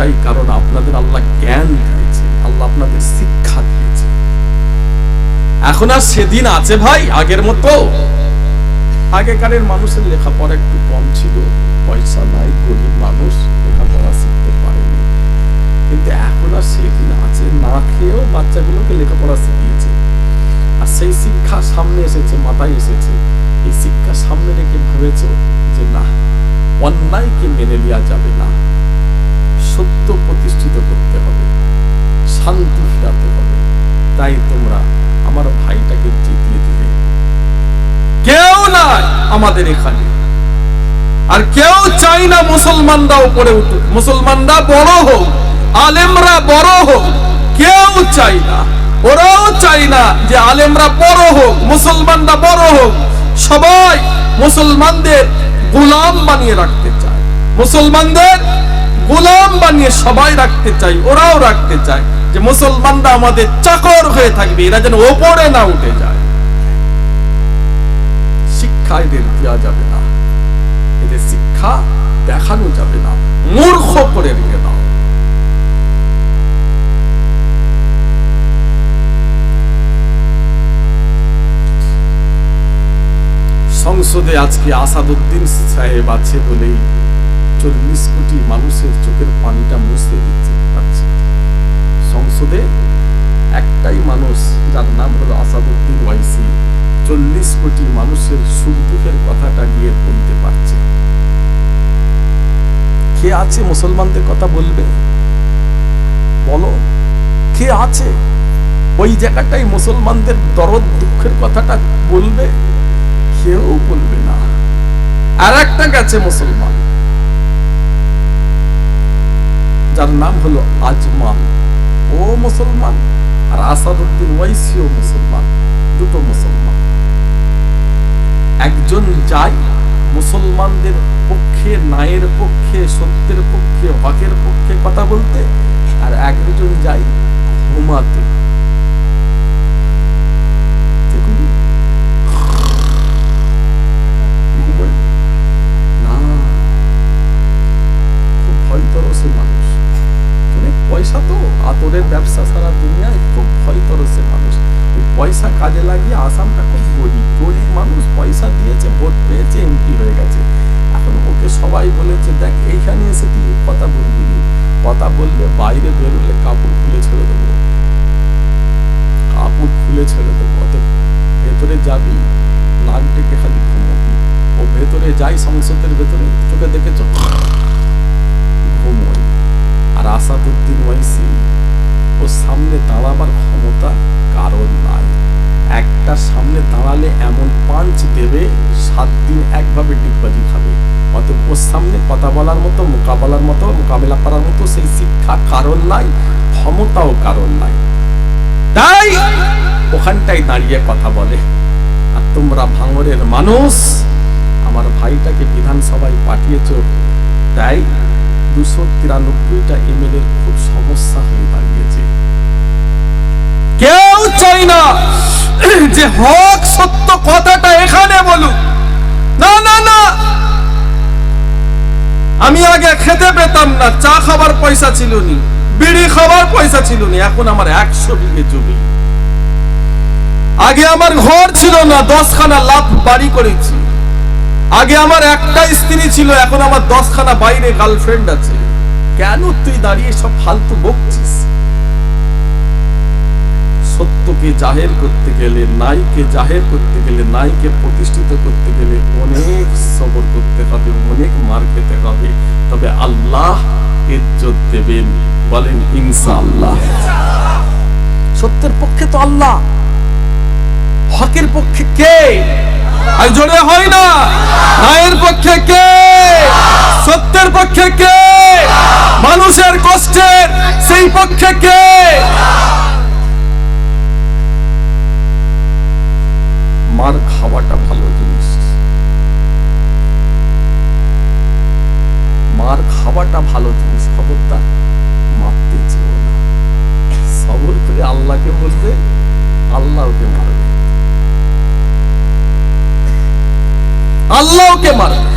একটাই কারণ আপনাদের আল্লাহ জ্ঞান দিয়েছে, আল্লাহ আপনাদের শিক্ষা দিয়েছে। এখন আর সেদিন আছে ভাই, আগের মতো। আগেকারের মানুষের লেখাপড়া একটু কম ছিল, পয়সা নাই, গরিব মানুষ, লেখাপড়া শিখতে পারেনি। কিন্তু এখন আর সেদিন আছে, না খেয়েও বাচ্চাগুলোকে লেখাপড়া শিখিয়েছে। আর সেই শিক্ষা সামনে এসেছে, মাথায় এসেছে। এই শিক্ষা সামনে রেখে ভেবেছ যে না আমাদের এখানে। আর কেউ চাই না মুসলমানরা উপরে উঠুক। মুসলমানরা বড় হোক, আলেমরা বড় হোক, কেউ চাই না। ওরাও চাই না যে আলেমরা বড় হোক, মুসলমানরা বড় হোক। সবাই মুসলমানদের গোলাম বানিয়ে রাখতে চায়। মুসলমানদের গোলাম বানিয়ে সবাই রাখতে চাই ওরাও রাখতে চায় যে মুসলমানরা আমাদের চাকর হয়ে থাকবে, এরা যেন ওপরে না উঠে যায়। শিক্ষা এদের দেওয়া যাবে না। এদের শিক্ষা দেখানো যাবে না। মূর্খ করে রেখে দাও। সংসদে আজকে আসাদুদ্দিন সাহেব আছে বলেই চল্লিশ কোটি মানুষের চোখের পানিটা মুছতে দিচ্ছে। পারছে সংসদে একটাই মানুষ, যার নাম হলো আসাদুদ্দিন ওয়াইসি। চল্লিশ কোটি মানুষের সুখ দুঃখের কথাটা গিয়ে বলতে পারছে। কে আছে মুসলমানদের কথা বলবে? বলো। কে আছে? ওই জায়গাটাই মুসলমানদের দরদ দুঃখের কথাটা বলবে? কেউ বলবে না। আর একটা গেছে মুসলমান। যার নাম হলো আজমান ও মুসলমান, আর আসাদুদ্দিন ওয়াইসিও মুসলমান। দুটো মুসলমান। একজন যাই মুসলমানদের পক্ষে, নায়ের পক্ষে, সত্যের পক্ষে, হকের পক্ষে কথা বলতে, আর একজন যাই ঘুমাতে। বললে বাইরে বেরোলে কাপড় খুলে ছেড়ে দেবো। কাপড় খুলে ছেড়ে দেবো। অতএব ভেতরে যাবি নাক ডেকে খালি ঘুমোবি। ও ভেতরে যাই, সংসদের ভেতরে। চোখে দেখেছ? ঘুমোয় আর আসাদুদ্দিন ওয়াইসি ও সামনে দাঁড়াবার ক্ষমতা কারণ নাই। একটা সামনে দাঁড়ালে এমন পাঞ্চ দেবে, সাত দিন একভাবে ডিগবাজি খাবে। সামনে কথা বলার মতো, মোকাবেলার মতো, মোকাবেলা করার মতো সেই শিক্ষা কারণ নাই, ক্ষমতাও কারণ নাই। তাই ওখানটাই দাঁড়িয়ে কথা বলে। আর তোমরা ভাঙরের মানুষ, আমার ভাইটাকে বিধানসভায় পাঠিয়েছ। তাই দুশো তিরানব্বইটা এমএলএর খুব সমস্যা হয়ে দাঁড়িয়েছে। কেউ চাই না যে হক সত্য কথাটা এখানে বলুক। না না না। আমি আগে খেতে পেতাম না, চা খাবার পয়সা ছিল নি, বিড়ি খাবার পয়সা ছিল নি, এখন আমার একশো বিঘে জমি। আগে আমার ঘর ছিল না, দশখানা লাভ বাড়ি করেছি। আগে আমার একটা স্ত্রী ছিল, এখন আমার দশখানা বাইরে গার্লফ্রেন্ড আছে। কেন তুই দাঁড়িয়ে সব ফালতু বকছিস? সত্যকে জাহের করতে গেলে নাইকে জাহের করতে গেলে নাইকে প্রতিষ্ঠিত করতে গেলে অনেক সবর করতে হবে অনেক মার খেতে হবে। তবে আল্লাহ ইজ্জত দেবেন বলেন ইনশাআল্লাহ। সত্যের পক্ষে তো আল্লাহ। হকের পক্ষে কে? আর জোরে হয় না। ন্যায়ের পক্ষে কে? সত্যের পক্ষে কে? মানুষের কষ্টের সেই পক্ষে কে? মার খাওয়াটা ভালো জিনিস। মার খাওয়াটা ভালো জিনিস, খবরদার। মারতে চেও না। সবর করে আল্লাহকে বলবে আল্লাহ ওকে মারবে। আল্লাহ ওকে মারবে।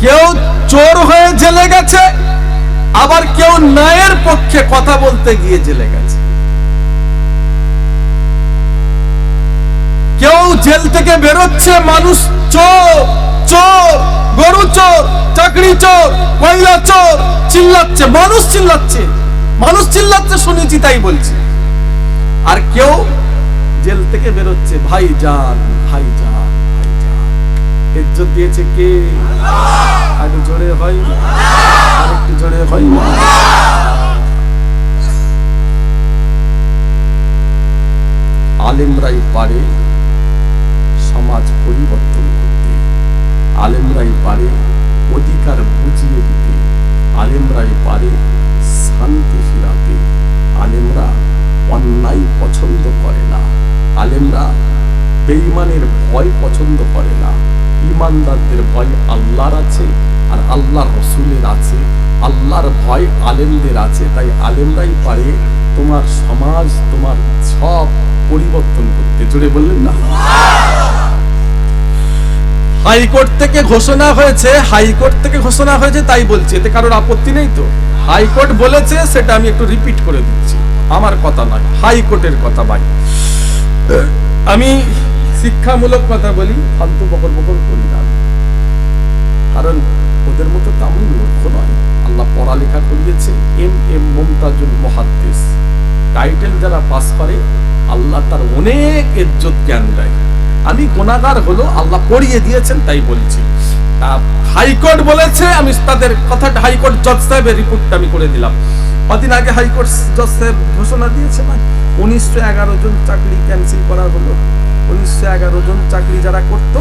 কেউ চোর হয়ে জেলে গেছে, আবার কেউ ন্যায়ের পক্ষে কথা বলতে গিয়ে জেলে গেছে। কেউ জেল থেকে বেরোচ্ছে মানুষ চোর চোর, গরু চোর, চাকরি চোর কয়লা চোর, চিল্লাচ্ছে, মানুষ চিল্লাচ্ছে মানুষ চিল্লাচ্ছে, শুনেছি তাই বলছি। আর কেউ জেল থেকে বেরোচ্ছে, ভাই যান ভাই যান, ভাই ইজ্জত দিয়েছে কে? আগে জোরে হয় আর একটু জোরে হয় আলেমরাই পারে। সমাজ পরিবর্তন করতে, আলেমরাই পারে অধিকার বুঝিয়ে দিতে, আলেমরাই পারে শান্তি ফিরাতে। আলেমরা অন্যায় পছন্দ করে না। আলেমরা বেঈমানের ভয় পছন্দ করে না। ইমানদারদের ভয় আল্লাহর আছে আর আল্লাহর রসুলের আছে। আল্লাহর ভয় আলেমদের আছে, তাই আলেমরাই পারে তোমার সমাজ, তোমার সব পরিবর্তন করতে। জুড়ে বললেন না? হাইকোর্ট থেকে ঘোষণা হয়েছে, হাইকোর্ট থেকে ঘোষণা হয়েছে, তাই বলছি। এতে কারোর আপত্তি নেই তো? হাইকোর্ট বলেছে, সেটা আমি একটু রিপিট করে দিচ্ছি। আমার কথা নয়, হাইকোর্টের কথা ভাই আমি শিক্ষামূলক কথা বলি, ফালতু বকর বকর করি না কারণ ওদের মতো তো আমি মূর্খ নয়। আল্লাহ পড়ালেখা করিয়েছে, এম এম মুমতাজুল মহাদ্দেশ টাইটেল যারা পাস করে, আল্লাহ তার অনেক ইজ্জত জ্ঞান দেয়। আমি গোনাগার হলো, আল্লাহ পড়িয়ে দিয়েছেন, তাই বলছি। তা হাইকোর্ট বলেছে, আমি তাদের কথাটা হাইকোর্ট জজ সাহেবের রিপোর্টটা আমি করে দিলাম। কদিন আগে হাইকোর্ট জজ সাহেব ঘোষণা দিয়েছে না, উনিশশো এগারো জন চাকরি ক্যান্সেল করা হলো। উনিশশো এগারো জন চাকরি যারা করতো,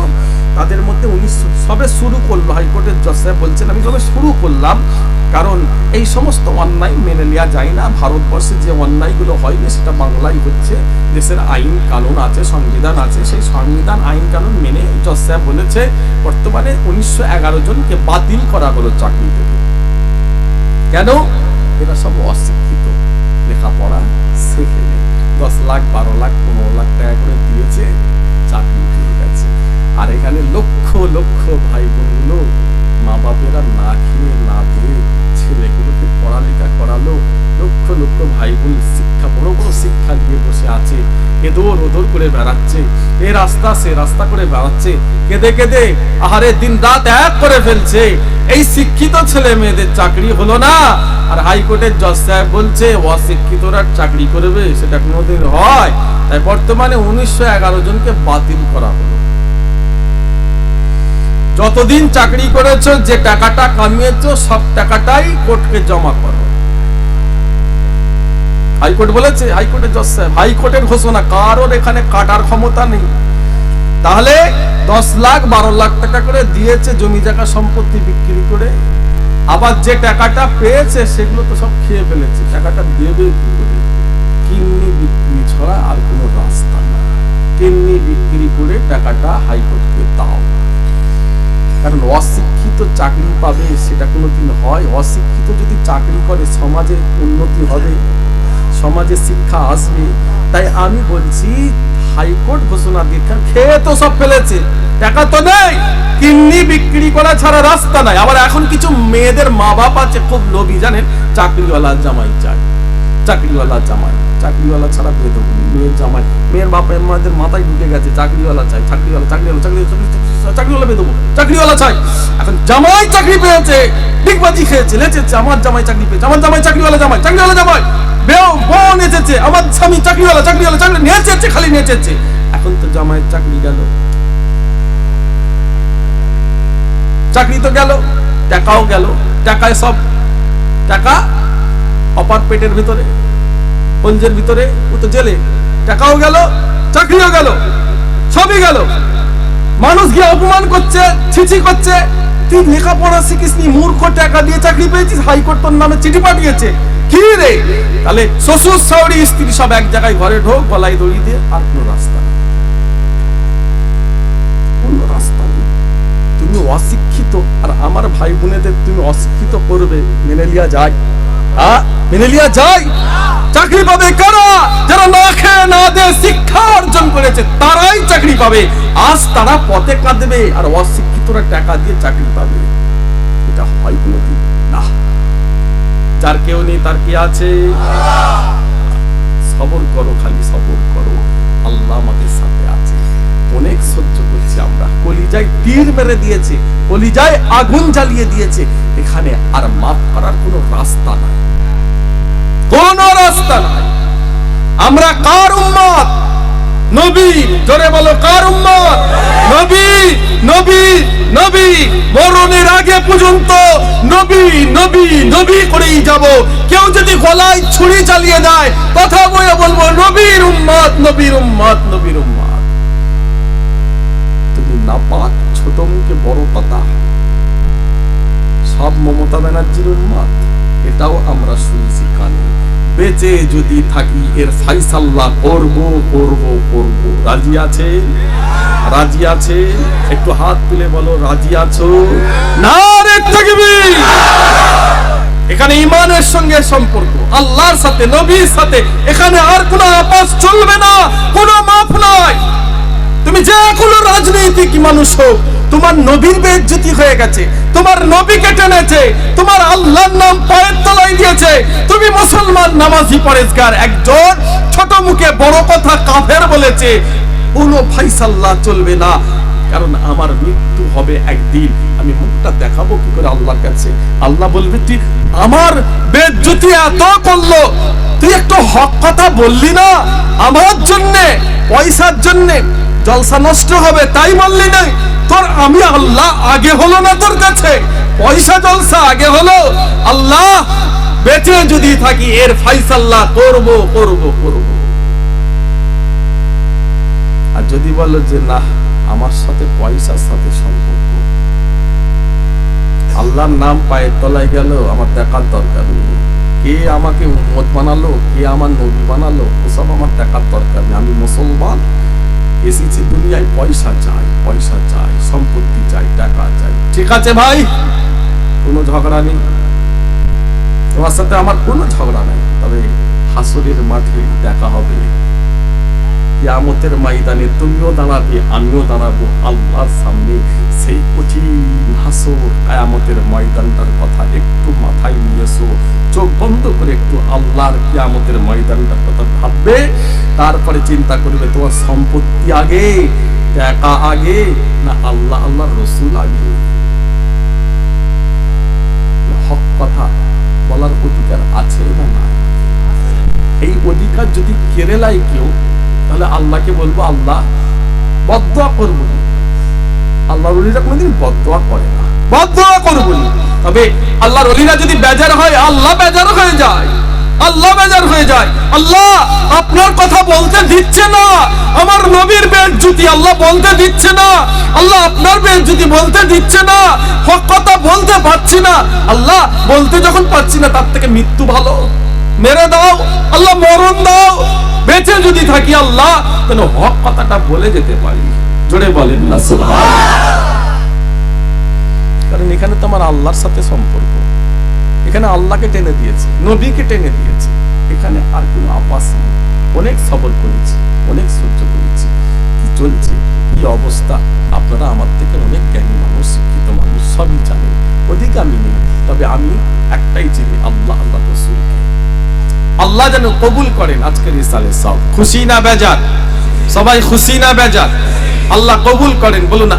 তাদের মধ্যে উনিশশো সবে শুরু করল হাইকোর্টের জজ। সাহেব বলছেন, আমি সবে শুরু করলাম। কারণ এই সমস্ত অন্যায় মেনে নেওয়া যায় না। ভারতবর্ষে যে অন্যায়গুলো হয়নি, সেটা বাংলায় হচ্ছে। দেশের আইন কানুন আছে, সংবিধান আছে। সেই সংবিধান, আইন কানুন মেনে জজ সাহেব বলেছে, বর্তমানে উনিশশো এগারো জনকে বাতিল করা হলো চাকরি থেকে। কেন? এরা সব অশিক্ষিত। লেখাপড়া শেখেনি দশ লাখ, বারো লাখ, পনেরো লাখ টাকা করে দিয়েছে। রাস্তা রাস্তা করে বেড়াচ্ছে। কেঁদে কেঁদে আহারে দিন রাত এক করে ফেলছে। এই শিক্ষিত ছেলে মেয়েদের চাকরি হলো না। আর হাইকোর্টের জজ সাহেব বলছে, অশিক্ষিতরা চাকরি করবে, সেটা কোনোদিন হয়। তাই বর্তমানে উনিশশো এগারো জনকে বাতিল করা হলো। যতদিন চাকরি করেছ, যে টাকাটা কামিয়েছো, সব টাকাটাই কোর্টকে জমা করো। হাইকোর্ট বলেছে, হাইকোর্টের জজ সাহেব, হাইকোর্টের ঘোষণা, কারোর এখানে কাটার ক্ষমতা নেই। তাহলে দশ লাখ বারো লাখ টাকা করে দিয়েছে জমি জায়গা সম্পত্তি বিক্রি করে। আবার যে টাকাটা পেয়েছে সেগুলো তো সব খেয়ে ফেলেছে। টাকাটা দেবে কি করে? কিডনি বিক্রি ছাড়া আর কোনো রাস্তা নেই কিডনি বিক্রি করে টাকাটা হাইকোর্টকে দাও। কারণ অশিক্ষিত চাকরি পাবে সেটা কোনোদিন হয়। অশিক্ষিত যদি চাকরি করে, সমাজে উন্নতি হবে, সমাজে শিক্ষা আসবে। তাই আমি বলছি হাইকোর্ট ঘোষণা দিয়ে খেয়ে তো সব ফেলেছে। টাকা তো নেই। কিডনি বিক্রি করা ছাড়া রাস্তা নাই। আবার এখন কিছু মেয়েদের মা বাপ আছে, খুব লোভী, জানেন? চাকরিওয়ালা জামাই চায়। চাকরিওয়ালা জামাই। চাকরিওয়ালা ছাড়া পেয়ে দেবো মেয়ের জামাই। মেয়ের বাপের মাদের মাথায় ঢুকে গেছে, চাকরিওয়ালা চাই চাকরিওয়ালা চাকরিওয়ালা চাকরি চাকরি- চাকরিওয়ালা বিয়ে দেবো, চাকরিওয়ালা চাই। এখন জামাই চাকরি পেয়েছে ডিগবাজি খেয়েছে, লেচেছে, আমার জামাই চাকরি পেয়েছে, আমার জামাই চাকরিওয়ালা জামাই চাকরিওয়ালা জামাই। বেও, বোন এসেছে, আমার স্বামী চাকরিওয়ালা চাকরিওয়ালা, চাকরি নেচেছে, খালি নেচেছে। এখন তো জামাইয়ের চাকরি গেল। চাকরি তো গেল, টাকাও গেল, টাকায় সব। টাকা অপার পেটের ভিতরে পঞ্জের ভিতরে, ও তো জেলে। টাকাও গেল, চাকরিও গেল, সবই গেল। মানুষ গিয়ে অপমান করছে, ছিছি করছে। তুই লেখাপড়া শিখিসনি, মূর্খ টাকা দিয়ে চাকরি পেয়েছিস, হাইকোর্ট তোর নামে চিঠি পাঠিয়েছে। কি রে? তাহলে শ্বশুর শাওড়ি স্ত্রী সব এক জায়গায় ঘরে ঢোক, গলায় দড়ি দিয়ে, আর কোনো রাস্তা তুমি অশিক্ষিত, আর আমার ভাই বোনেদের তুমি অশিক্ষিত করবে, মেনে লিয়া যায়। মেনে চাকরি পাবে কারা? যারা না খেয়ে না দে শিক্ষা অর্জন করেছে, তারাই চাকরি পাবে। আজ তারা পথে কাঁদবে আর অশিক্ষিতরা টাকা দিয়ে চাকরি পাবে। এটা হয় কোনোদিন? না। যার কেউ নেই, তার কি আছে? সবর করো, খালি সবর করো। আল্লাহ আমাদের সাথে আছে। অনেক সহ্য কলিজায় তীর মেরে দিয়েছে, কলিজায় আগুন জ্বালিয়ে দিয়েছে। এখানে আর মাফ করার কোনো রাস্তা নাই। কোন রাস্তা নাই। আমরা কার উম্মত? নবী, জোরে বলো, কার উম্মত? নবী নবী নবী, মরণের আগে পর্যন্ত নবী নবী নবী করেই যাব। কেউ যদি গলায় ছুরি চালিয়ে দেয়, কথা বলে বলব, নবীর উম্মত নবীর উম্মত নবীর উম্মত। নাপাক ছোট মুখে বড় কথা সব মমতা ব্যানার্জির উম্মত এটাও আমরা শুনছি কানে। বেঁচে যদি থাকি, এর ফাইসাল্লাহ করব করব করব। রাজি আছে? রাজি আছে? একটু হাত তুলে বলো, রাজি আছো? না রে তাকবীর! এখানে ইমানের সঙ্গে সম্পর্ক, আল্লাহর সাথে, নবীর সাথে, এখানে আর কোনো আপাস চলবে না, কোনো মাফ নাই। তুমি যে কোনো রাজনৈতিক মানুষ হোক, তোমার নবীর বেজ্জতি হয়ে গেছে, তোমার নবীকে টেনেছে, তোমার আল্লাহর নাম পায়ের তলায় দিয়েছে। তুমি মুসলমান, নামাজি, পরেজগার, একজন ছোট মুখে বড় কথা কাফের বলেছে, কোনো ফাইসাল্লাহ চলবে না, কারণ আমার মৃত্যু হবে একদিন। আমি মুখটা দেখাবো কি করে আল্লাহর কাছে? আল্লাহ বলবে তুই আমার বেজ্জতি এত করল, তুই একটু হক কথা বললি না? আমার জন্যে, পয়সার জন্যে জলসা নষ্ট হবে, তাই বললি নাই। তোর আমি আল্লাহ, আগে হলো না তোর কাছে। পয়সা জলসা, আগে হলো। আল্লাহ, বেঁচে যদি থাকি, এর ফাইসাল্লাহ করব করব করব। আর যদি বলো যে, না, আমার সাথে পয়সার সাথে সম্পর্ক। আল্লাহর নাম পায়ের তলায় গেল, আমার দেখার দরকার নেই। কে আমাকে উম্মত বানালো, কে আমার নবী বানালো ওসব আমার দেখার দরকার নেই। আমি মুসলমান এসেছি দুনিয়ায় পয়সা চাই পয়সা চাই সম্পত্তি চাই টাকা চাই ঠিক আছে ভাই? কোনো ঝগড়া নেই। তোমার সাথে আমার কোনো ঝগড়া নেই। তবে হাসরের মাঠে দেখা হবে। কিয়ামতের ময়দানে তুমিও দাঁড়াবে, আমিও দাঁড়াবো আল্লাহর সামনে। সেই কঠিন হাসর কিয়ামতের ময়দানটার কথা একটু মাথায় নিয়ে এসো। চোখ বন্ধ করে একটু আল্লাহর কিয়ামতের ময়দানটার কথা ভাববে। তারপরে চিন্তা করবে, তোমার সম্পত্তি আগে, টাকা আগে, না আল্লাহ, আল্লাহর রসুল আগে? হক কথা বলার অধিকার আছে না নাই? এই অধিকার যদি কেরালায় কেউ তাহলে আল্লাহকে বলব, আল্লাহ বদয়া করব না। আল্লাহর অলিরা কোনোদিন বদয়া করে না। বদয়া করব তবে আল্লাহর অলিরা যদি বেজার হয়, আল্লাহ বেজার হয়ে যায়। আল্লাহ বেজার হয়ে যায়। আল্লাহ, আপনার কথা বলতে দিচ্ছে না। আমার নবীর বেজ্জুতি আল্লাহ বলতে দিচ্ছে না, আল্লাহ আপনার বেজ্জুতি বলতে দিচ্ছে না, হক কথা বলতে পারছি না, আল্লাহ বলতে যখন পাচ্ছি না, তার থেকে মৃত্যু ভালো। মেরে দাও, আল্লাহ মরণ দাও। বেঁচে যদি থাকি আল্লাহ, যেন হক কথাটা বলে যেতে পারি। জোরে বলেন না কারণ এখানে তো আমার আল্লাহর সাথে সম্পর্ক। এখানে আল্লাহকে টেনে দিয়েছে, নবীকে টেনে দিয়েছে। এখানে আর কোনো আপাস নেই। অনেক করেছি, অনেক সহ্য করেছি। কি চলছে? কি অবস্থা? আপনারা আমার থেকে অনেক জ্ঞানী মানুষ, শিক্ষিত মানুষ, সবই জানেন। ওদিকে আমি নেই। তবে আমি একটাই চিনি আল্লাহ আল্লাহ রসুলকে আল্লাহ যেন কবুল করেন আজকের ইসালে সব। খুশি না বেজার? সবাই খুশি না বেজার? আল্লাহ কবুল করেন, বলুন